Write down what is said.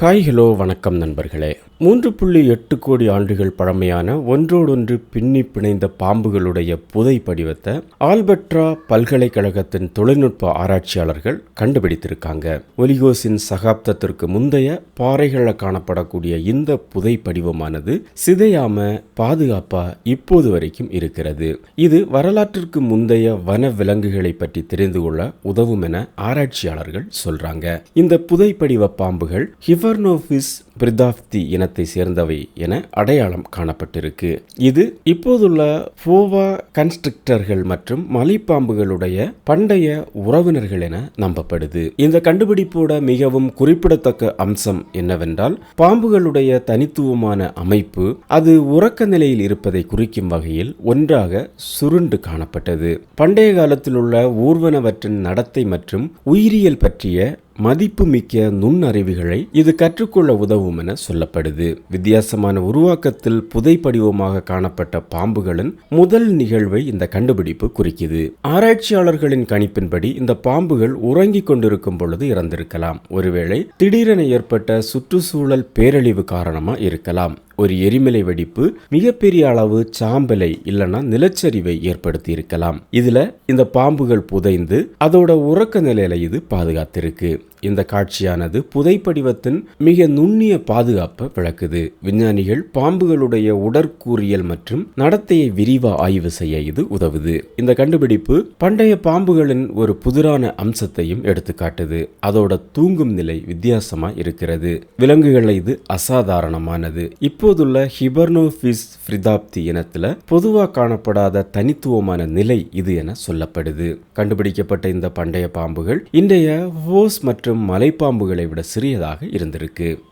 Hi hello வணக்கம் நண்பர்களே. மூன்று புள்ளி எட்டு கோடி ஆண்டுகள் பழமையான ஒன்றோடொன்று பின்னி பிணைந்த பாம்புகளுடைய புதை படிவத்தை ஆல்பட்ரா பல்கலைக்கழகத்தின் தொழில்நுட்ப ஆராய்ச்சியாளர்கள் கண்டுபிடித்திருக்காங்க. ஒலிகோசின் சகாப்தத்திற்கு முந்தைய பாறைகளில் காணப்படக்கூடிய இந்த புதை படிவமானது சிதையாம பாதுகாப்பா இப்போது வரைக்கும் இருக்கிறது. இது வரலாற்றிற்கு முந்தைய வன விலங்குகளை பற்றி தெரிந்து கொள்ள உதவும் என ஆராய்ச்சியாளர்கள் சொல்றாங்க. இந்த புதை படிவ பாம்புகள் corner office பிரிதாப்தி இனத்தை சேர்ந்தவை என அடையாளம் காணப்பட்டிருக்கு. இது இப்போதுள்ள ஃபோவா கன்ஸ்ட்ரக்டர்கள் மற்றும் மலைப்பாம்புகளுடைய பண்டைய உறவினர்கள் என நம்பப்படுது. இந்த கண்டுபிடிப்போட மிகவும் குறிப்பிடத்தக்க அம்சம் என்னவென்றால் பாம்புகளுடைய தனித்துவமான அமைப்பு அது உறக்க நிலையில் இருப்பதை குறிக்கும் வகையில் ஒன்றாக சுருண்டு காணப்பட்டது. பண்டைய காலத்தில் உள்ள ஊர்வனவற்றின் நடத்தை மற்றும் உயிரியல் பற்றிய மதிப்புமிக்க நுண்ணறிவுகளை இது கற்றுக்கொள்ள உதவும் என சொல்லப்படுது. வித்தியாசமான உருவாக்கத்தில் புதைப்படிவமாக காணப்பட்ட பாம்புகளின் முதல் நிகழ்வை இந்த கண்டுபிடிப்பு குறிக்குது. ஆராய்ச்சியாளர்களின் கணிப்பின்படி இந்த பாம்புகள் உறங்கிக் கொண்டிருக்கும் பொழுது இறந்திருக்கலாம். ஒருவேளை திடீரென ஏற்பட்ட சுற்றுச்சூழல் பேரழிவு காரணமா இருக்கலாம். ஒரு எரிமலை வெடிப்பு மிகப்பெரிய அளவு சாம்பலை இல்லைன்னா நிலச்சரிவை ஏற்படுத்தி இருக்கலாம் இதுல இந்த பாம்புகள் புதைந்து அதோட உறக்க நிலையில இது பாதுகாத்திருக்கு. இந்த காட்சியானது புதைப்படிவத்தின் மிக நுண்ணிய பாதுகாப்பை விளக்குது. விஞ்ஞானிகள் பாம்புகளுடைய உடற்கூறியல் மற்றும் நடத்தையை விரிவா ஆய்வு செய்ய இது உதவுது. இந்த கண்டுபிடிப்பு பண்டைய பாம்புகளின் ஒரு புதிரான அம்சத்தையும் எடுத்துக்காட்டுது. அதோட தூங்கும் நிலை வித்தியாசமா இருக்கிறது. விலங்குகள் இது அசாதாரணமானது. இப்போ தற்போதுள்ள ஹிபர்னோபிஸ் ஃப்ரிதாப்தி இனத்துல பொதுவா காணப்படாத தனித்துவமான நிலை இது என சொல்லப்படுது. கண்டுபிடிக்கப்பட்ட இந்த பண்டைய பாம்புகள் இன்றைய ஹோஸ் மற்றும் மலைப்பாம்புகளை விட சிறியதாக இருந்திருக்கு.